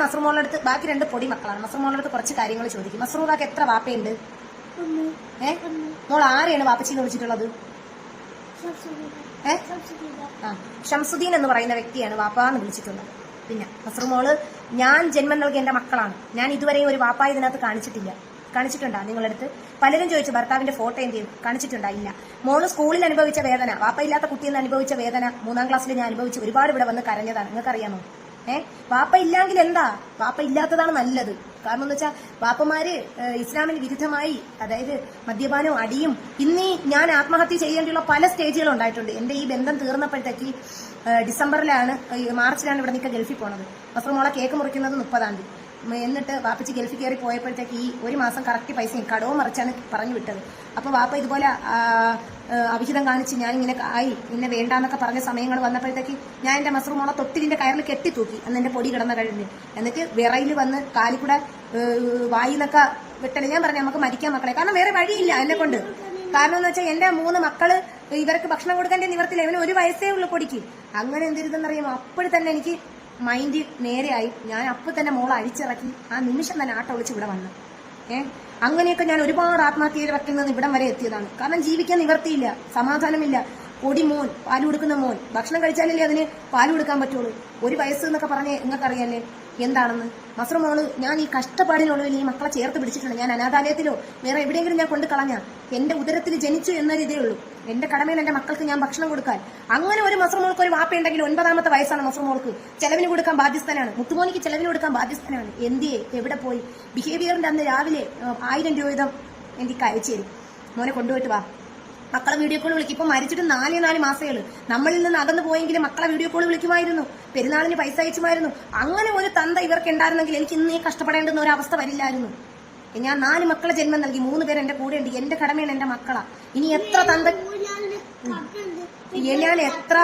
മസറുമോളുടെ അടുത്ത് ബാക്കി രണ്ട് പൊടി മക്കളാണ്. മസറുമോളുടെ അടുത്ത് കുറച്ച് കാര്യങ്ങൾ ചോദിക്കും. മസറൂറാക്ക് എത്ര വാപ്പയുണ്ട്? ഏ? മോൾ ആരെയാണ് വാപ്പച്ചിന്ന് വിളിച്ചിട്ടുള്ളത്? ഏ? ആ. ഷംസുദ്ദീൻ എന്ന് പറയുന്ന വ്യക്തിയാണ് വാപ്പ എന്ന് വിളിച്ചിട്ടുള്ളത്. പിന്നെ മസറുമോൾ ഞാൻ ജന്മം നൽകിയ എന്റെ മക്കളാണ്. ഞാൻ ഇതുവരെയും ഒരു വാപ്പ ഇതിനകത്ത് കാണിച്ചിട്ടില്ല. കാണിച്ചിട്ടുണ്ടാ അടുത്ത് പലരും ചോദിച്ചു ഭർത്താവിന്റെ ഫോട്ടോ എന്ത് ചെയ്യും കാണിച്ചിട്ടുണ്ടാ? ഇല്ല. മോൾ സ്കൂളിൽ അനുഭവിച്ച വേദന വാപ്പയില്ലാത്ത കുട്ടിയെന്ന് അനുഭവിച്ച വേദന മൂന്നാം ക്ലാസ്സിൽ ഞാൻ അനുഭവിച്ച്. ഒരുപാട് ഇവിടെ വന്ന് കരഞ്ഞതാണ്. നിങ്ങൾക്ക് അറിയാമോ ഏ? വാപ്പ ഇല്ലെങ്കിൽ എന്താ? പാപ്പ ഇല്ലാത്തതാണ് നല്ലത്. കാരണം എന്ന് വെച്ചാൽ പാപ്പമാര് ഏഹ്, ഇസ്ലാമിന് വിരുദ്ധമായി അതായത് മദ്യപാനവും അടിയും ഇന്നീ ഞാൻ ആത്മഹത്യ ചെയ്യേണ്ടിയുള്ള പല സ്റ്റേജുകൾ ഉണ്ടായിട്ടുണ്ട്. എന്റെ ഈ ബന്ധം തീർന്നപ്പോഴത്തേക്ക് ഏഹ്, ഡിസംബറിലാണ് മാർച്ചിലാണ് ഇവിടെ നിൽക്കുക ഗൾഫിൽ പോണത്. വസ്ത്രമോളെ കേക്ക് മുറിക്കുന്നത് മുപ്പതാം തീയതി. എന്നിട്ട് വാപ്പച്ചി ഗൾഫിൽ കയറി പോയപ്പോഴത്തേക്ക് ഈ ഒരു മാസം കറക്റ്റ് പൈസ കടവും മറിച്ചാണ് പറഞ്ഞു വിട്ടത്. അപ്പോൾ വാപ്പ ഇതുപോലെ അവിഹിതം കാണിച്ച് ഞാൻ ഇങ്ങനെ ആയി പിന്നെ വേണ്ടാന്നൊക്കെ പറഞ്ഞ സമയങ്ങൾ വന്നപ്പോഴത്തേക്ക് ഞാൻ എന്റെ മസറുമോളെ തൊട്ടിലിന്റെ കയറിൽ കെട്ടി തൂക്കി എന്റെ പൊടി കിടന്ന കഴിഞ്ഞ് എന്നിട്ട് വിറയിൽ വന്ന് കാലിക്കൂടെ വായിന്നൊക്കെ വിട്ടൽ. ഞാൻ പറഞ്ഞു നമുക്ക് മരിക്കാൻ മക്കളെ. കാരണം വേറെ വഴിയില്ല എന്നെ കൊണ്ട്. കാരണം എന്ന് വെച്ചാൽ എന്റെ മൂന്ന് മക്കൾ ഇവർക്ക് ഭക്ഷണം കൊടുക്കേണ്ട നിവർത്തില്ല ഇവന് ഒരു വയസ്സേ ഉള്ളൂ പൊടിക്ക്. അങ്ങനെ എന്തിരുതെന്നറിയാമോ? അപ്പോഴും തന്നെ എനിക്ക് മൈൻഡ് നേരെയായി. ഞാൻ അപ്പം തന്നെ മോളെ അഴിച്ചിറക്കി. ആ നിമിഷം തന്നെ ആട്ട വിളിച്ച് ഇവിടെ വന്നു. ഏ? അങ്ങനെയൊക്കെ ഞാൻ ഒരുപാട് ആത്മഹത്യയിൽ വക്കിൽ നിന്ന് ഇവിടം വരെ എത്തിയതാണ്. കാരണം ജീവിക്കാൻ നിവർത്തിയില്ല. സമാധാനമില്ല. പൊടി മോൻ പാൽ കൊടുക്കുന്ന മോൻ. ഭക്ഷണം കഴിച്ചാലല്ലേ അതിന് പാൽ കൊടുക്കാൻ പറ്റുള്ളൂ? ഒരു വയസ്സ് എന്നൊക്കെ പറഞ്ഞ് നിങ്ങൾക്കറിയാല്ലേ? എന്താണെന്ന്? മാത്രം മോൾ ഞാൻ ഈ കഷ്ടപ്പാടിനുള്ളിൽ ഈ മക്കളെ ചേർത്ത് പിടിച്ചിട്ടുണ്ട്. ഞാൻ അനാഥാലയത്തിലോ വേറെ എവിടെയെങ്കിലും ഞാൻ കൊണ്ട് കളഞ്ഞ എന്റെ ഉദരത്തിൽ ജനിച്ചു എന്നൊരു ഇതേ ഉള്ളൂ. എന്റെ കടമയിൽ എന്റെ മക്കൾക്ക് ഞാൻ ഭക്ഷണം കൊടുക്കാൻ. അങ്ങനെ ഒരു മസ്രമോൾക്ക് ഒരു വാപ്പയുണ്ടെങ്കിൽ ഒൻപതാമത്തെ വയസ്സാണ് മസ്രമോൾക്ക് ചെലവിന് കൊടുക്കാൻ ബാധ്യസ്ഥനാണ്. മുത്തുമോനിക്ക് ചെലവിന് കൊടുക്കാൻ ബാധ്യസ്ഥനാണ്. എന്തിയെ? എവിടെ പോയി? ബിഹേവിയറിന്റെ അന്ന് രാവിലെ ആയിരം രൂപ വീതം എനിക്ക് തരും. മോനെ കൊണ്ടുപോയിട്ട് വാ. മക്കളെ വീഡിയോ കോൾ വിളിക്കും. ഇപ്പൊ മരിച്ചിട്ട് നാല് നാല് മാസേൾ നമ്മളിൽ നിന്ന് അകന്നു പോയെങ്കിലും മക്കളെ വീഡിയോ കോൾ വിളിക്കുമായിരുന്നു. പെരുന്നാളിന് പൈസ അയച്ചുമായിരുന്നു. അങ്ങനെ ഒരു തന്ത ഇവർക്ക് ഉണ്ടായിരുന്നെങ്കിൽ എനിക്ക് ഇന്നേ കഷ്ടപ്പെടേണ്ടുന്ന ഒരു അവസ്ഥ വരില്ലായിരുന്നു. ഞാൻ നാല് മക്കളെ ജന്മം നൽകി. മൂന്ന് പേര് എന്റെ കൂടെ ഉണ്ട് എന്റെ കടമയാണ് എന്റെ മക്കളാ. ഇനി എത്ര തന്ത ഞാൻ എത്ര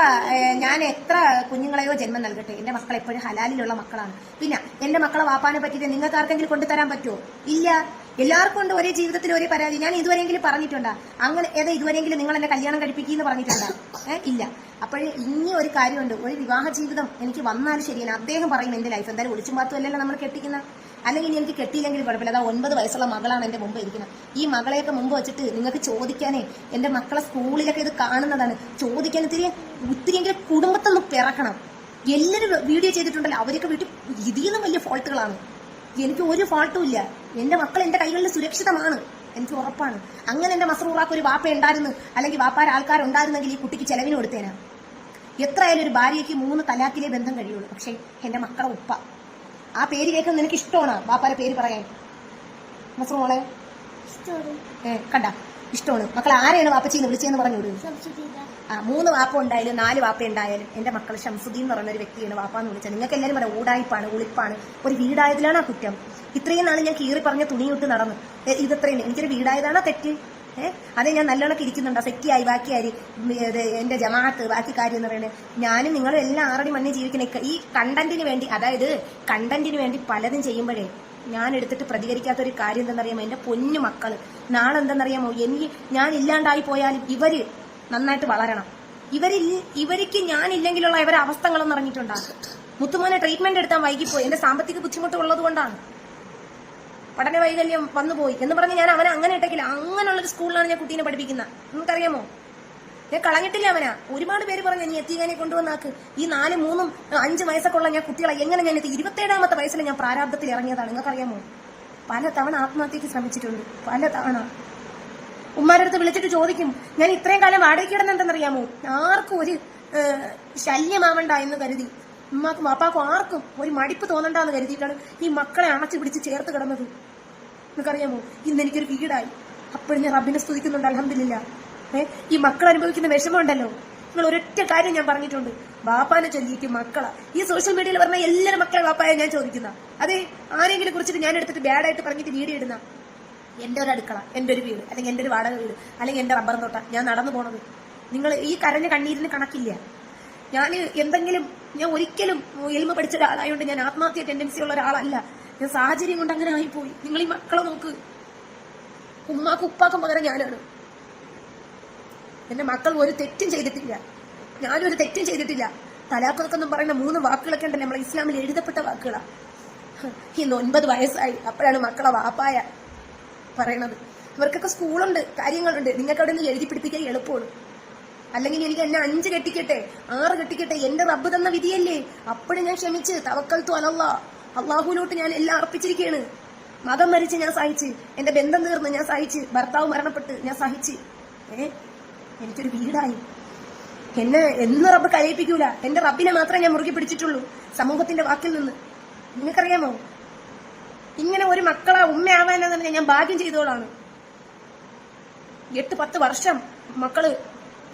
ഞാൻ എത്ര കുഞ്ഞുങ്ങളെയോ ജന്മം നൽകട്ടെ? എന്റെ മക്കൾ എപ്പോഴും ഹലാലിലുള്ള മക്കളാണ്. പിന്നെ എന്റെ മക്കളെ വാപ്പാനെ പറ്റിയിട്ട് നിങ്ങൾക്ക് ആർക്കെങ്കിലും കൊണ്ടുതരാൻ പറ്റുമോ ഇല്ല. എല്ലാവർക്കും ഉണ്ട് ഒരേ ജീവിതത്തിൽ ഒരേ പരാതി. ഞാൻ ഇതുവരെയെങ്കിലും പറഞ്ഞിട്ടുണ്ടാ? അങ്ങനെ ഏതാ ഇതുവരെയെങ്കിലും നിങ്ങൾ എന്നെ കല്യാണം കഴിപ്പിക്കുന്നു പറഞ്ഞിട്ടുണ്ടാ? ഏഹ് ഇല്ല. അപ്പോഴേ ഇനി ഒരു കാര്യമുണ്ട്. ഒരു വിവാഹ ജീവിതം എനിക്ക് വന്നാലും ശരിയാണ് അദ്ദേഹം പറയും എന്റെ ലൈഫ് എന്തായാലും ഒളിച്ചും മാത്രമല്ലല്ലോ നമ്മൾ കെട്ടിക്കുന്ന. അല്ലെങ്കിൽ എനിക്ക് കെട്ടിയില്ലെങ്കിൽ കുഴപ്പമില്ല. അതാ ഒൻപത് വയസ്സുള്ള മകളാണ് എന്റെ മുമ്പ് ഇരിക്കുന്നത്. ഈ മകളെയൊക്കെ മുമ്പ് വെച്ചിട്ട് നിങ്ങൾക്ക് ചോദിക്കാനേ എന്റെ മക്കളെ സ്കൂളിലൊക്കെ ഇത് കാണുന്നതാണ്. ചോദിക്കാൻ ഇത്തിരി ഒത്തിരിയെങ്കിലും കുടുംബത്തിൽ നിന്ന് പിറക്കണം. എല്ലാവരും വീഡിയോ ചെയ്തിട്ടുണ്ടല്ലോ. അവരൊക്കെ വീട്ടിൽ ഇതിൽ വലിയ ഫോൾട്ടുകളാണ്. എനിക്ക് ഒരു ഫോൾട്ടും ഇല്ല. എന്റെ മക്കൾ എന്റെ കൈകളിൽ സുരക്ഷിതമാണ്. എനിക്ക് ഉറപ്പാണ്. അങ്ങനെ എന്റെ മസറൂറാക്ക് ഒരു വാപ്പ ഉണ്ടായിരുന്നു. അല്ലെങ്കിൽ വാപ്പാര ആൾക്കാരുണ്ടായിരുന്നെങ്കിൽ ഈ കുട്ടിക്ക് ചെലവിന് കൊടുത്തേനാ. എത്രയായാലും ഒരു ഭാര്യയ്ക്ക് മൂന്ന് തലാക്കിലേ ബന്ധം കഴിയുള്ളൂ. പക്ഷേ എന്റെ മക്കളെ ഉപ്പ. ആ പേര് കേൾക്കുന്നത് നിനക്ക് ഇഷ്ടമാണ്? ബാപ്പാരെ പേര് പറയാൻ. മസറു മോളെ. ഏ കണ്ട. ഇഷ്ടമാണ്. മക്കൾ ആരെയാണ് വാപ്പച്ചീന്ന് വിളിച്ചതെന്ന് പറഞ്ഞോളൂ ആ മൂന്ന് വാപ്പ ഉണ്ടായാലും നാല് വാപ്പ ഉണ്ടായാലും എന്റെ മക്കൾ ഷംസുദ്ദീൻ എന്ന് പറയുന്ന ഒരു വ്യക്തിയാണ് വാപ്പ എന്ന് വിളിച്ചത്. നിങ്ങൾക്ക് എല്ലാവരും പറയാം ഊടായ്പാണ് ഉളിപ്പാണ് ഒരു വീടായതിലാണ് ആ കുറ്റം? ഇത്രയും നാൾ ഞാൻ കീറി പറഞ്ഞ തുണിയിട്ട് നടന്നു. ഇതത്രയും. എനിക്കൊരു വീടായതാണോ തെറ്റ്? അതെ ഞാൻ നല്ലോണം ഇരിക്കുന്നുണ്ടോ? സെറ്റിയായി ബാക്കിയായി. എന്റെ ജമാഅത്ത് ബാക്കി കാര്യം എന്ന് പറയുന്നത്. ഞാനും നിങ്ങളും എല്ലാം ആറടി മണ്ണിൽ ജീവിക്കണേ ഈ കണ്ടന്റിന് വേണ്ടി അതായത് കണ്ടന്റിന് വേണ്ടി പലതും ചെയ്യുമ്പോഴേ ഞാൻ എടുത്തിട്ട് പ്രതികരിക്കാത്ത ഒരു കാര്യം എന്തെന്നറിയാമോ എന്റെ പൊന്നു മക്കൾ. നാളെ എന്തെന്നറിയാമോ എനിക്ക് ഞാൻ ഇല്ലാണ്ടായി പോയാലും ഇവർ നന്നായിട്ട് വളരണം. ഇവരിൽ ഇവർക്ക് ഞാനില്ലെങ്കിലുള്ള ഇവരെ അവസ്ഥകളൊന്നും ഇറങ്ങിയിട്ടുണ്ടാകും മുത്തുമോനെ ട്രീറ്റ്മെന്റ് എടുത്താൽ വൈകിപ്പോയി. എന്റെ സാമ്പത്തിക ബുദ്ധിമുട്ട് ഉള്ളത് കൊണ്ടാണ് പഠന വൈകല്യം വന്നുപോയി എന്ന് പറഞ്ഞ് ഞാൻ അവനെ അങ്ങനെ ഇട്ടേക്കില്ല. അങ്ങനെയുള്ളൊരു സ്കൂളിലാണ് ഞാൻ കുട്ടീനെ പഠിപ്പിക്കുന്നത്. നിങ്ങൾക്കറിയാമോ? ഞാൻ കളഞ്ഞിട്ടില്ല അവനാ. ഒരുപാട് പേര് പറഞ്ഞു നീ എത്തിക്കാനെ കൊണ്ടുവന്നാക്ക് ഈ നാല് മൂന്നും അഞ്ച് വയസ്സൊക്കെ ഉള്ള ഞാൻ കുട്ടികളെ എങ്ങനെ ഞാൻ എത്തി? ഇരുപത്തേഴാമത്തെ വയസ്സിൽ ഞാൻ പ്രാരാബ്ദത്തിൽ ഇറങ്ങിയതാണ്. നിങ്ങൾക്കറിയാമോ? പല തവണ ആത്മഹത്യക്ക് ശ്രമിച്ചിട്ടുണ്ട്. പല തവണ. ഉമ്മാരടുത്ത് വിളിച്ചിട്ട് ചോദിക്കും ഞാൻ ഇത്രയും കാലം വാടകയ്ക്ക് കിടന്നെന്തെന്നറിയാമോ? ആർക്കും ഒരു ശല്യമാവണ്ട എന്ന് കരുതി. ഉമ്മാക്കും അപ്പാക്കും ആർക്കും ഒരു മടിപ്പ് തോന്നണ്ടെന്ന് കരുതിയിട്ടാണ് ഈ മക്കളെ അണച്ചു പിടിച്ച് ചേർത്ത് കിടന്നത്. നിനക്കറിയാമോ? ഇന്ന് എനിക്കൊരു വീടായി. അപ്പോഴും ഞാൻ റബ്ബിനെ സ്തുതിക്കുന്നുണ്ട് അലഹമില്ല ഏ ഈ മക്കൾ അനുഭവിക്കുന്ന വിഷമമുണ്ടല്ലോ? നിങ്ങൾ ഒരൊറ്റ കാര്യം ഞാൻ പറഞ്ഞിട്ടുണ്ട്. ബാപ്പാനെ ചൊല്ലിയിട്ട് മക്കളാ. ഈ സോഷ്യൽ മീഡിയയിൽ പറഞ്ഞ എല്ലാവരും മക്കളെ ബാപ്പായ ഞാൻ ചോദിക്കുന്ന. അതെ ആരെങ്കിലും കുറിച്ചിട്ട് ഞാൻ എടുത്തിട്ട് ബാഡായിട്ട് പറഞ്ഞിട്ട് വീഡിയോ ഇടുന്ന? എന്റെ ഒരു അടുക്കള എന്റെ ഒരു വീട് അല്ലെങ്കിൽ എന്റെ ഒരു വാടക വീട് അല്ലെങ്കിൽ എന്റെ റബ്ബർ തോട്ട. ഞാൻ നടന്നു പോണത്. നിങ്ങൾ ഈ കരഞ്ഞ കണ്ണീരിന് കണക്കില്ല. ഞാൻ എന്തെങ്കിലും ഞാൻ ഒരിക്കലും എൽമ പഠിച്ച ഒരാളായതുകൊണ്ട് ഞാൻ ആത്മഹത്യ ടെൻഡൻസി ഉള്ള ഒരാളല്ല. ഞാൻ സാഹചര്യം കൊണ്ട് അങ്ങനെ ആയിപ്പോയി. നിങ്ങൾ ഈ മക്കളെ നോക്ക്. ഉമ്മാക്ക് ഉപ്പാക്കും പകരം ഞാനാണ്. എന്റെ മക്കൾ ഒരു തെറ്റും ചെയ്തിട്ടില്ല. ഞാനും ഒരു തെറ്റും ചെയ്തിട്ടില്ല. തലാഖൊക്കെ പറയുന്ന മൂന്ന് വാക്കുകളൊക്കെ ഉണ്ടല്ലോ നമ്മളെ ഇസ്ലാമിൽ എഴുതപ്പെട്ട വാക്കുകളാ. ഇന്ന് ഒൻപത് വയസ്സായി. അപ്പോഴാണ് മക്കളെ വാപ്പായ പറയണത്. ഇവർക്കൊക്കെ സ്കൂളുണ്ട് കാര്യങ്ങളുണ്ട്. നിങ്ങൾക്ക് അവിടെ നിന്ന് എഴുതി പിടിപ്പിക്കാൻ എളുപ്പമാണ്. അല്ലെങ്കിൽ എനിക്ക് എന്നെ അഞ്ച് കെട്ടിക്കട്ടെ ആറ് കെട്ടിക്കട്ടെ എന്റെ റബ്ബ് തന്ന വിധിയല്ലേ? അപ്പോഴും ഞാൻ ക്ഷമിച്ച്. തവക്കൽ അലല്ല അള്ളാഹുവിലോട്ട് ഞാൻ എല്ലാം അർപ്പിച്ചിരിക്കുകയാണ് മതം മരിച്ച് ഞാൻ സഹിച്ച്. എന്റെ ബന്ധം തീർന്ന് ഞാൻ സഹിച്ച്. ഭർത്താവ് മരണപ്പെട്ട് ഞാൻ സഹിച്ച്. ഏ? എനിക്കൊരു വീടായി. എന്നെ എന്ന് റബ്ബ് കരയിപ്പിക്കൂല. എന്റെ റബ്ബിനെ മാത്രമേ ഞാൻ മുറുകെ പിടിച്ചിട്ടുള്ളൂ. സമൂഹത്തിന്റെ വാക്കിൽ നിന്ന്. നിങ്ങൾക്കറിയാമോ? ഇങ്ങനെ ഒരു മക്കളെ ഉമ്മയാവാനെന്ന് ഞാൻ ഭാഗ്യം ചെയ്തോളാണ് എട്ട് പത്ത് വർഷം മക്കൾ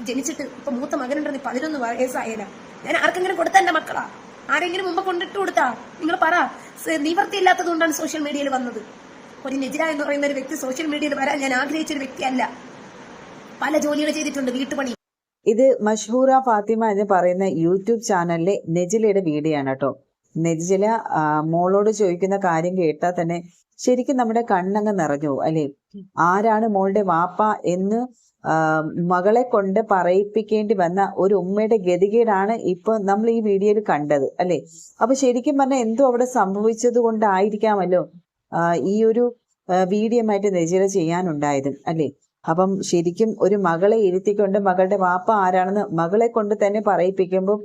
ജനിച്ചിട്ട് ഇപ്പൊ മൂത്ത മകനുണ്ടെന്ന് പതിനൊന്ന് വയസ്സായാലും ഞാൻ ആർക്കെങ്കിലും കൊടുത്ത എന്റെ മക്കളാ? ആരെങ്കിലും മുമ്പ് കൊണ്ടിട്ട് കൊടുത്താ? നിങ്ങൾ പറ. നിവൃത്തി കൊണ്ടാണ് സോഷ്യൽ മീഡിയയിൽ വന്നത്. ഒരു നെജിര എന്ന് പറയുന്ന ഒരു വ്യക്തി സോഷ്യൽ മീഡിയയിൽ വരാൻ ഞാൻ ആഗ്രഹിച്ച ഒരു വ്യക്തിയല്ല. പല ജോലികൾ ചെയ്തിട്ടുണ്ട് വീട്ടുപണി. ഇത് മഷ്ഹൂറ ഫാത്തിമ എന്ന് പറയുന്ന യൂട്യൂബ് ചാനലിലെ നെജിലയുടെ വീഡിയോ ആണ് കേട്ടോ. നെജില മോളോട് ചോദിക്കുന്ന കാര്യം കേട്ടാൽ തന്നെ ശരിക്കും നമ്മുടെ കണ്ണങ്ങ് നിറഞ്ഞു അല്ലെ? ആരാണ് മോളുടെ വാപ്പ എന്ന് മകളെ കൊണ്ട് പറയിപ്പിക്കേണ്ടി വന്ന ഒരു ഉമ്മയുടെ ഗതികേടാണ് ഇപ്പൊ നമ്മൾ ഈ വീഡിയോയിൽ കണ്ടത് അല്ലെ? അപ്പൊ ശരിക്കും പറഞ്ഞാൽ എന്തോ അവിടെ സംഭവിച്ചത് കൊണ്ടായിരിക്കാമല്ലോ ഈ ഒരു വീഡിയോ ആയിട്ട് നെജില ചെയ്യാനുണ്ടായത് അല്ലേ? അപ്പം ശരിക്കും ഒരു മകളെ ഇരുത്തിക്കൊണ്ട് മകളുടെ വാപ്പ ആരാണെന്ന് മകളെ കൊണ്ട് തന്നെ പറയിപ്പിക്കുമ്പോൾ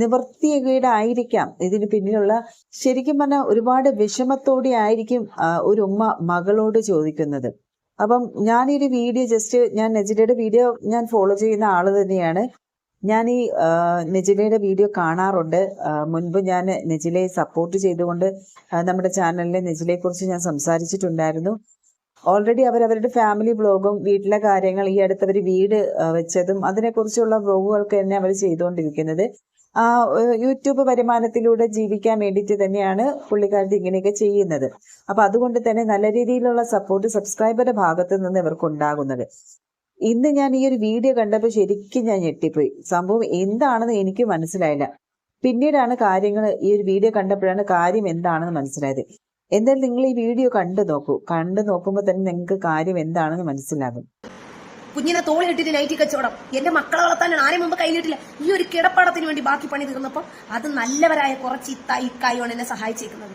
നിവർത്തികേടായിരിക്കാം ഇതിന് പിന്നിലുള്ള ശരിക്കും പറഞ്ഞാൽ ഒരുപാട് വിഷമത്തോടെ ആയിരിക്കും ഒരു ഉമ്മ മകളോട് ചോദിക്കുന്നത്. അപ്പം ഞാൻ ഈ വീഡിയോ ജസ്റ്റ് ഞാൻ നെജിലയുടെ വീഡിയോ ഞാൻ ഫോളോ ചെയ്യുന്ന ആൾ തന്നെയാണ്. ഞാൻ ഈ നെജിലയുടെ വീഡിയോ കാണാറുണ്ട്. മുൻപ് ഞാൻ നെജിലയെ സപ്പോർട്ട് ചെയ്തുകൊണ്ട് നമ്മുടെ ചാനലിലെ നെജിലയെ കുറിച്ച് ഞാൻ സംസാരിച്ചിട്ടുണ്ടായിരുന്നു. ഓൾറെഡി അവർ അവരുടെ ഫാമിലി ബ്ലോഗും വീട്ടിലെ കാര്യങ്ങൾ ഈ അടുത്തവർ വീട് വെച്ചതും അതിനെക്കുറിച്ചുള്ള ബ്ലോഗുകൾക്ക് തന്നെ അവർ ചെയ്തുകൊണ്ടിരിക്കുന്നത്. ആ യൂട്യൂബ് വരുമാനത്തിലൂടെ ജീവിക്കാൻ വേണ്ടിയിട്ട് തന്നെയാണ് പുള്ളിക്കാരത്തി ഇങ്ങനെയൊക്കെ ചെയ്യുന്നത്. അപ്പൊ അതുകൊണ്ട് തന്നെ നല്ല രീതിയിലുള്ള സപ്പോർട്ട് സബ്സ്ക്രൈബറുടെ ഭാഗത്ത് നിന്ന് ഇവർക്ക് ഉണ്ടാകുന്നത് ഇന്ന് ഞാൻ ഈ ഒരു വീഡിയോ കണ്ടപ്പോൾ ശരിക്കും ഞാൻ ഞെട്ടിപ്പോയി. സംഭവം എന്താണെന്ന് എനിക്ക് മനസ്സിലായില്ല. പിന്നീടാണ് കാര്യങ്ങൾ ഈ ഒരു വീഡിയോ കണ്ടപ്പോഴാണ് കാര്യം എന്താണെന്ന് മനസ്സിലായത്. എന്തായാലും നിങ്ങൾ ഈ വീഡിയോ കണ്ടു നോക്കൂ. കണ്ടു നോക്കുമ്പോൾ തന്നെ നിങ്ങൾക്ക് കാര്യം എന്താണെന്ന് മനസ്സിലാകും. കുഞ്ഞിനെ തോളി ഇട്ടിട്ട് നൈറ്റി കച്ചവടം. എന്റെ മക്കളെ വളർത്താനാണ് ആരെയും മുമ്പ് കൈനീട്ടില്ല ഈ ഒരു കിടപ്പാടത്തിന് വേണ്ടി ബാക്കി പണി തീർന്നപ്പോൾ അത് നല്ലവരായ കുറച്ച് ഇത്തായി ഇക്കായാണ് എന്നെ സഹായിച്ചേക്കുന്നത്.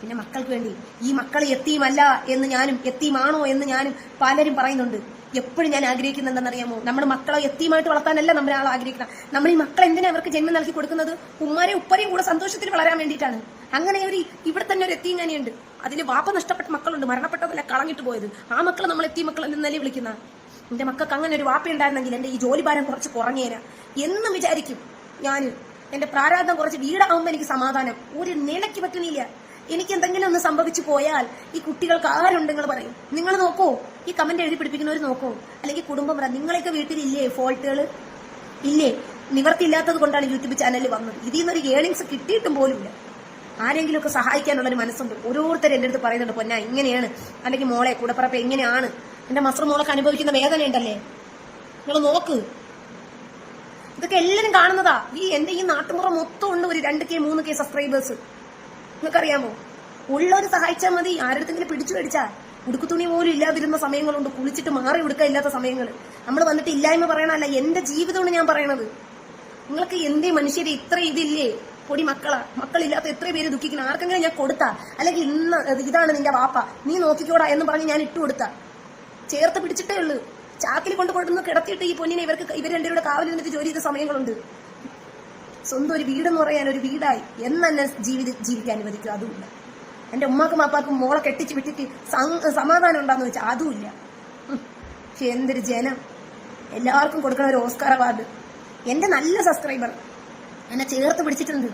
പിന്നെ മക്കൾക്ക് വേണ്ടി ഈ മക്കൾ എത്തിയുമല്ല എന്ന് ഞാനും എത്തിയുമാണോ എന്ന് ഞാനും പലരും പറയുന്നുണ്ട്. എപ്പോഴും ഞാൻ ആഗ്രഹിക്കുന്നത് എന്താണെന്നറിയാമോ നമ്മൾ മക്കളെ എത്തിയുമായിട്ട് വളർത്താനല്ല നമ്മൾ ആൾ ആഗ്രഹിക്കണം നമ്മൾ ഈ മക്കൾ എന്തിനാ അവർക്ക് ജന്മം നൽകി കൊടുക്കുന്നത്? ഉമ്മാരെ ഉപ്പരെയും കൂടെ സന്തോഷത്തിൽ വളരാൻ വേണ്ടിയിട്ടാണ്. അങ്ങനെ ഒരു ഇവിടെ തന്നെ ഒരു എത്തിയും ഞാനുണ്ട് അതിൽ വാപ്പ നഷ്ടപ്പെട്ട മക്കളുണ്ട്. മരണപ്പെട്ടതല്ല കളഞ്ഞിട്ട് പോയത്? ആ മക്കളെ നമ്മൾ എത്തിയ മക്കൾ എന്നല്ലേ വിളിക്കുന്ന? എന്റെ മക്കൾക്ക് അങ്ങനെ ഒരു വാപ്പ ഉണ്ടായിരുന്നെങ്കിൽ എന്റെ ഈ ജോലിഭാരം കുറച്ച് കുറഞ്ഞേരാ എന്നും വിചാരിക്കും. ഞാൻ എന്റെ പ്രാരാധം കുറച്ച് വീടാകുമ്പോൾ എനിക്ക് സമാധാനം. ഒരു നിലയ്ക്ക് പറ്റുന്നില്ല. എനിക്ക് എന്തെങ്കിലും ഒന്ന് സംഭവിച്ചു പോയാൽ ഈ കുട്ടികൾക്ക് ആരുണ്ട് പറയും. നിങ്ങൾ നോക്കോ. ഈ കമന്റ് എഴുതി പിടിപ്പിക്കുന്നവർ നോക്കോ. അല്ലെങ്കിൽ കുടുംബം പറ നിങ്ങളെയൊക്കെ വീട്ടിലില്ലേ ഫോൾട്ടുകൾ ഇല്ലേ? നിവർത്തില്ലാത്തത് കൊണ്ടാണ് യൂട്യൂബ് ചാനലിൽ വന്നത്. ഇതിൽ നിന്നൊരു ഏണിങ്സ് കിട്ടിയിട്ടും പോലുമില്ല ആരെങ്കിലും ഒക്കെ സഹായിക്കാനുള്ള ഒരു മനസ്സുണ്ട്. ഓരോരുത്തരും എന്റെ അടുത്ത് പറയുന്നുണ്ട് പൊന്ന ഇങ്ങനെയാണ്. അല്ലെങ്കിൽ മോളെ കൂടപ്പറപ്പ് എങ്ങനെയാണ്? എന്റെ മസ്റ്റർ മോളൊക്കെ അനുഭവിക്കുന്ന വേദന ഉണ്ടല്ലേ നിങ്ങൾ നോക്ക്. ഇതൊക്കെ എല്ലാരും കാണുന്നതാ. ഈ എന്റെ ഈ നാട്ടുമുറ മൊത്തം ഉണ്ട് ഒരു രണ്ട് കെ മൂന്ന് കെ സബ്സ്ക്രൈബേഴ്സ് നിങ്ങൾക്കറിയാമോ? ഉള്ളവര് സഹായിച്ചാൽ മതി. ആരുടെങ്കിലും പിടിച്ചു മേടിച്ചാ. ഉടുക്കുത്തുണി പോലും ഇല്ലാതിരുന്ന സമയങ്ങളുണ്ട്. കുളിച്ചിട്ട് മാറി ഉടുക്ക ഇല്ലാത്ത സമയങ്ങൾ നമ്മൾ വന്നിട്ട് ഇല്ലായ്മ പറയണല്ല എന്റെ ജീവിതമാണ് ഞാൻ പറയണത്. നിങ്ങൾക്ക് എന്തേ മനുഷ്യരെ ഇത്ര ഇതില്ലേ? പൊടി മക്കളാ. മക്കളില്ലാത്ത എത്ര പേര് ദുഃഖിക്കണം ആർക്കെങ്കിലും ഞാൻ കൊടുത്താ? അല്ലെങ്കിൽ ഇന്ന് ഇതാണ് നിന്റെ വാപ്പ. നീ നോക്കിക്കോടാ എന്ന് പറഞ്ഞ് ഞാൻ ഇട്ടു കൊടുത്താ ചേർത്ത് പിടിച്ചിട്ടേ ഉള്ളൂ. ചാക്കിൽ കൊണ്ട് കൊണ്ടുവന്ന് കിടത്തിയിട്ട് ഈ പൊന്നിനെ ഇവർക്ക് ഇവർ രണ്ടുപേരുടെ കാവലിൽ നിന്നിട്ട് ജോലി ചെയ്ത സമയങ്ങളുണ്ട്. സ്വന്തം ഒരു വീടെന്ന് പറയാൻ ഒരു വീടായി. എന്നെ ജീവിത ജീവിക്കാൻ അനുവദിക്കും അതുമില്ല. എന്റെ ഉമ്മാക്കും അപ്പാക്കും മോളെ കെട്ടിച്ച് വിട്ടിട്ട് സമാധാനം ഉണ്ടാന്ന് വെച്ചാൽ അതുമില്ല. പക്ഷെ എന്തൊരു ജനം. എല്ലാവർക്കും കൊടുക്കണ ഒരു ഓസ്കാർ അവാർഡ്. എന്റെ നല്ല സബ്സ്ക്രൈബർ. എന്നെ ചേർത്ത് പിടിച്ചിട്ടുണ്ട്.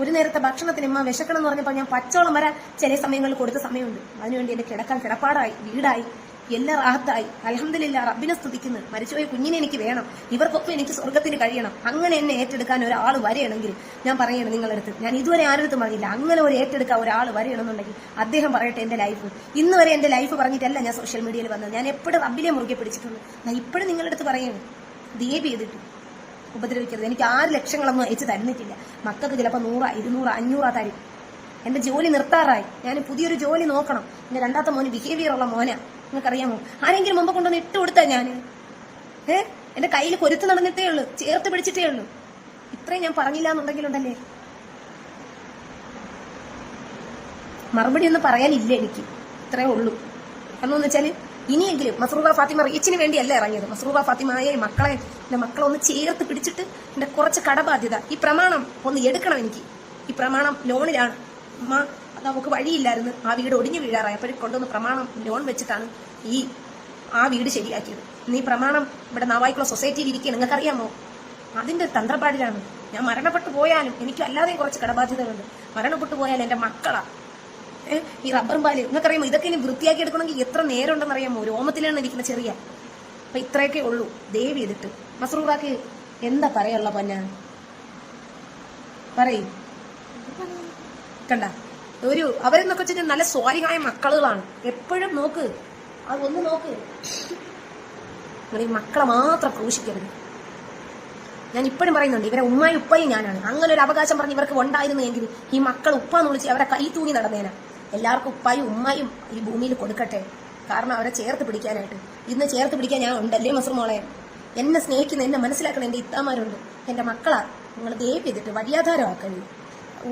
ഒരു നേരത്തെ ഭക്ഷണത്തിന് ഉമ്മ വിശക്കണം എന്ന് പറഞ്ഞപ്പോൾ ഞാൻ പച്ചോളം വരെ ചില സമയങ്ങളിൽ കൊടുത്ത സമയമുണ്ട്. അതിനുവേണ്ടി എന്റെ കിടക്കാൻ കിടപ്പാടായി വീടായി. എല്ലാം റാഹത്തായി. അലഹമില്ല റബ്ബിനെ സ്തുതിക്കുന്നു. മരിച്ചുപോയ കുഞ്ഞിനെ എനിക്ക് വേണം. ഇവർക്കൊപ്പം എനിക്ക് സ്വർഗത്തിന് കഴിയണം. അങ്ങനെ എന്നെ ഏറ്റെടുക്കാൻ ഒരാൾ വരെയണമെങ്കിൽ ഞാൻ പറയണം നിങ്ങളടുത്ത് ഞാൻ ഇതുവരെ ആരുടെ പറഞ്ഞില്ല. അങ്ങനെ ഒരു ഏറ്റെടുക്കാൻ ഒരാൾ വരെയണമെന്നുണ്ടെങ്കിൽ അദ്ദേഹം പറയട്ടെ എന്റെ ലൈഫ്. ഇന്ന് വരെ എന്റെ ലൈഫ് പറഞ്ഞിട്ടല്ല ഞാൻ സോഷ്യൽ മീഡിയയിൽ വന്നത്. ഞാൻ എപ്പോഴും റബ്ബിലെ മുറുകെ പിടിച്ചിട്ടുണ്ട്. ഞാൻ ഇപ്പോഴും നിങ്ങളുടെ അടുത്ത് പറയുന്നു ദേബി ചെയ്തിട്ട്. ഉപദ്രവിക്കരുത്. എനിക്ക് ആറ് ലക്ഷങ്ങളൊന്നും അയച്ചു തരുന്നിട്ടില്ല മക്കൾക്ക് ചിലപ്പോൾ നൂറ ഇരുന്നൂറ് അഞ്ഞൂറാ തരും. എന്റെ ജോലി നിർത്താറായി. ഞാൻ പുതിയൊരു ജോലി നോക്കണം. എന്റെ രണ്ടാമത്തെ മോന് ബിഹേവിയർ ഉള്ള മോനാ. നിങ്ങൾക്കറിയാമോ ആരെങ്കിലും മുമ്പ് കൊണ്ടുവന്ന് ഇട്ട് കൊടുത്താ ഞാൻ ഏ? എന്റെ കയ്യിൽ കൊരുത്ത് നടന്നിട്ടേ ഉള്ളൂ. ചേർത്ത് പിടിച്ചിട്ടേ ഉള്ളൂ. ഇത്രയും ഞാൻ പറഞ്ഞില്ല എന്നുണ്ടെങ്കിലുണ്ടല്ലേ മറുപടി ഒന്നും പറയാനില്ല എനിക്ക്? ഇത്രേ ഉള്ളൂ. കാരണം എന്ന് ഇനിയെങ്കിലും മസറൂബ ഫാത്തിമ റീച്ചിന് വേണ്ടിയല്ല ഇറങ്ങിയത്. മസറൂബ ഫാത്തിമയെ മക്കളെ എന്റെ മക്കളെ ഒന്ന് ചേർത്ത് പിടിച്ചിട്ട് എന്റെ കുറച്ച് കടബാധ്യത. ഈ പ്രമാണം ഒന്ന് എടുക്കണം എനിക്ക്. ഈ പ്രമാണം ലോണിലാണ്. നമുക്ക് വഴിയില്ലായിരുന്നു. ആ വീട് ഒടിഞ്ഞു വീഴാറായി. അപ്പോൾ കൊണ്ടുവന്ന് പ്രമാണം ലോൺ വെച്ചിട്ടാണ് ഈ ആ വീട് ശരിയാക്കിയത്. നീ പ്രമാണം ഇവിടെ നാവായിക്കുള്ള സൊസൈറ്റിയിൽ ഇരിക്കുക നിങ്ങൾക്കറിയാമോ? അതിന്റെ തന്ത്രപ്പാടിലാണ് ഞാൻ മരണപ്പെട്ടു പോയാലും എനിക്ക് അല്ലാതെയും കുറച്ച് കടബാധ്യതകളുണ്ട്. മരണപ്പെട്ടു പോയാലും എന്റെ മക്കളാ. ഈ റബ്ബറും പാൽ. നിങ്ങൾക്കറിയാമോ? ഇതൊക്കെ ഇനി വൃത്തിയാക്കി എടുക്കണമെങ്കിൽ എത്ര നേരം ഉണ്ടെന്ന് അറിയാമോ രോമത്തിലാണ് ഇരിക്കുന്ന ചെറിയ. അപ്പൊ ഇത്രയൊക്കെ ഉള്ളൂ. ദേവി ചെയ്തിട്ട് മസറൂറാക്ക് എന്താ പറയാനുള്ള പൊന്നാ? പറയൂ. കണ്ട? ഒരു അവരെന്നൊക്കെ വെച്ചാൽ നല്ല സ്വാരികായ മക്കളുകളാണ്. എപ്പോഴും നോക്ക്. അത് ഒന്ന് നോക്ക്. നിങ്ങൾ ഈ മക്കളെ മാത്രം ക്രൂശിക്കരുത്. ഞാൻ ഇപ്പോഴും പറയുന്നുണ്ട് ഇവരെ ഉമ്മായി ഉപ്പയും ഞാനാണ്. അങ്ങനെ ഒരു അവകാശം പറഞ്ഞ് ഇവർക്ക് ഉണ്ടായിരുന്നു എങ്കിൽ ഈ മക്കൾ ഉപ്പാന്ന് വിളിച്ച് അവരെ കൈ തൂങ്ങി നടന്നേന. എല്ലാവർക്കും ഉപ്പായും ഉമ്മായും ഈ ഭൂമിയിൽ കൊടുക്കട്ടെ. കാരണം അവരെ ചേർത്ത് പിടിക്കാനായിട്ട്. ഇന്ന് ചേർത്ത് പിടിക്കാൻ ഞാൻ ഉണ്ടല്ലേ മസർ എന്നെ സ്നേഹിക്കുന്ന എന്നെ മനസ്സിലാക്കുന്ന എന്റെ ഇത്താമാരുണ്ട്. എന്റെ മക്കളാ. നിങ്ങൾ ദയവ് ചെയ്തിട്ട് വഴിയാധാരമാക്കരുത്.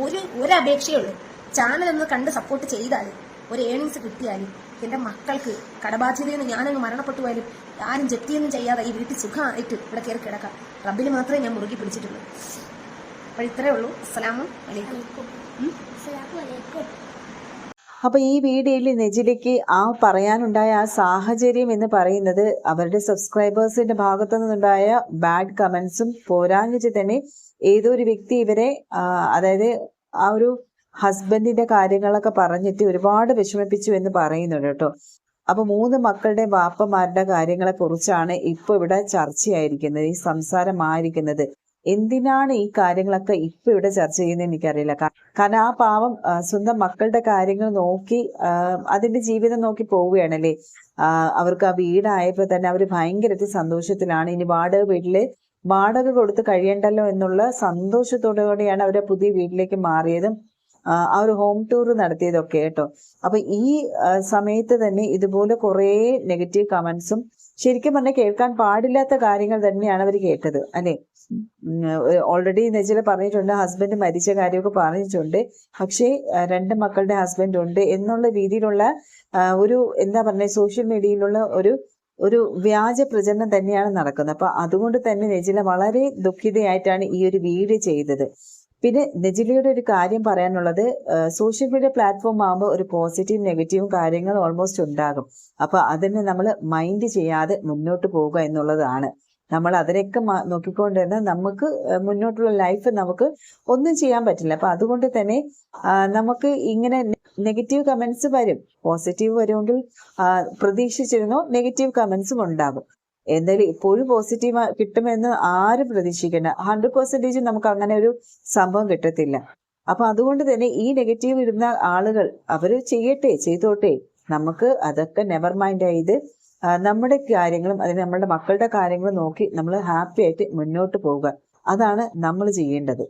ഒരു ഒരു അപേക്ഷയേ ഉള്ളൂ. ചാനൽ ഒന്ന് കണ്ട് സപ്പോർട്ട് ചെയ്താൽ ഒരു ഏണിങ്സ് കിട്ടിയാലും എന്റെ മക്കൾക്ക് കടബാധ്യതയിൽ നിന്ന് ഞാനങ്ങ് മരണപ്പെട്ടു പോയാലും ആരും ജപ്തിയൊന്നും ചെയ്യാതെ ഈ വീട്ടിൽ സുഖമായിട്ട് ഇവിടെ കയറി കിടക്കാം. റബ്ബിന് മാത്രമേ ഞാൻ മുറുകി പിടിച്ചിട്ടുള്ളൂ. അപ്പോൾ ഇത്രയേ ഉള്ളൂ. അസ്സലാമു അലൈക്കും. ഉം. അലൈക്കും. അപ്പൊ ഈ വീഡിയോയിൽ നെജിലേക്ക് ആ പറയാനുണ്ടായ ആ സാഹചര്യം എന്ന് പറയുന്നത് അവരുടെ സബ്സ്ക്രൈബേഴ്സിന്റെ ഭാഗത്തു നിന്നുണ്ടായ ബാഡ് കമന്റ്സും പോരാഞ്ഞിട്ട് തന്നെ ഏതോ ഒരു വ്യക്തി ഇവരെ അതായത് ആ ഒരു ഹസ്ബൻഡിന്റെ കാര്യങ്ങളൊക്കെ പറഞ്ഞിട്ട് ഒരുപാട് വിഷമിപ്പിച്ചു എന്ന് പറയുന്നുണ്ട് കേട്ടോ. അപ്പൊ മൂന്ന് മക്കളുടെ വാപ്പമാരുടെ കാര്യങ്ങളെ കുറിച്ചാണ് ഇപ്പൊ ഇവിടെ ചർച്ചയായിരിക്കുന്നത് ഈ സംസാരമായിരിക്കുന്നത്. എന്തിനാണ് ഈ കാര്യങ്ങളൊക്കെ ഇപ്പൊ ഇവിടെ ചർച്ച ചെയ്യുന്നത് എനിക്കറിയില്ല. കാരണം ആ പാവം സ്വന്തം മക്കളുടെ കാര്യങ്ങൾ നോക്കി അതിന്റെ ജീവിതം നോക്കി പോവുകയാണല്ലേ? അവർക്ക് ആ വീടായപ്പോ തന്നെ അവർ ഭയങ്കര സന്തോഷത്തിലാണ്. ഇനി വാടക വീട്ടിൽ വാടക കൊടുത്ത് കഴിയണ്ടല്ലോ എന്നുള്ള സന്തോഷത്തോടുകൂടിയാണ് അവരെ പുതിയ വീട്ടിലേക്ക് മാറിയതും ആ ഒരു ഹോം ടൂർ നടത്തിയതൊക്കെ കേട്ടോ. അപ്പൊ ഈ സമയത്ത് തന്നെ ഇതുപോലെ കുറേ നെഗറ്റീവ് കമന്റ്സും ശരിക്കും പറഞ്ഞാൽ കേൾക്കാൻ പാടില്ലാത്ത കാര്യങ്ങൾ തന്നെയാണ് അവർ കേട്ടത് അല്ലെ? ഓൾറെഡി നെജില പറഞ്ഞിട്ടുണ്ട് ഹസ്ബൻഡ് മരിച്ച കാര്യമൊക്കെ പറഞ്ഞിട്ടുണ്ട്. പക്ഷേ രണ്ട് മക്കളുടെ ഹസ്ബൻഡ് ഉണ്ട് എന്നുള്ള രീതിയിലുള്ള ഒരു എന്താ പറഞ്ഞ സോഷ്യൽ മീഡിയയിലുള്ള ഒരു ഒരു വ്യാജ പ്രചരണം തന്നെയാണ് നടക്കുന്നത്. അപ്പൊ അതുകൊണ്ട് തന്നെ നെജില വളരെ ദുഃഖിതയായിട്ടാണ് ഈ ഒരു വീഡിയോ ചെയ്തത്. പിന്നെ നെജിലിയുടെ ഒരു കാര്യം പറയാനുള്ളത് സോഷ്യൽ മീഡിയ പ്ലാറ്റ്ഫോം ആകുമ്പോൾ ഒരു പോസിറ്റീവ് നെഗറ്റീവും കാര്യങ്ങൾ ഓൾമോസ്റ്റ് ഉണ്ടാകും. അപ്പൊ അതിനെ നമ്മൾ മൈൻഡ് ചെയ്യാതെ മുന്നോട്ട് പോവുക എന്നുള്ളതാണ്. നമ്മൾ നോക്കിക്കൊണ്ട് നോക്കിക്കൊണ്ടിരുന്ന നമുക്ക് മുന്നോട്ടുള്ള ലൈഫ് നമുക്ക് ഒന്നും ചെയ്യാൻ പറ്റില്ല. അപ്പൊ അതുകൊണ്ട് തന്നെ നമുക്ക് ഇങ്ങനെ നെഗറ്റീവ് കമൻസ് വരും. പോസിറ്റീവ് വരുമെങ്കിൽ പ്രതീക്ഷിച്ചിരുന്നു നെഗറ്റീവ് കമൻസും ഉണ്ടാകും. എന്തായാലും ഇപ്പോഴും പോസിറ്റീവ് കിട്ടുമെന്ന് ആരും പ്രതീക്ഷിക്കേണ്ട. ഹൺഡ്രഡ് പെർസെന്റേജ് നമുക്ക് അങ്ങനെ ഒരു സംഭവം കിട്ടത്തില്ല. അപ്പൊ അതുകൊണ്ട് തന്നെ ഈ നെഗറ്റീവ് ഇടുന്ന ആളുകൾ അവർ ചെയ്യട്ടെ ചെയ്തോട്ടെ. നമുക്ക് അതൊക്കെ നെവർ മൈൻഡ് ചെയ്ത് നമ്മുടെ കാര്യങ്ങളും അതിന് നമ്മുടെ മക്കളുടെ കാര്യങ്ങളും നോക്കി നമ്മൾ ഹാപ്പി ആയിട്ട് മുന്നോട്ട് പോവുക. അതാണ് നമ്മൾ ചെയ്യേണ്ടത്.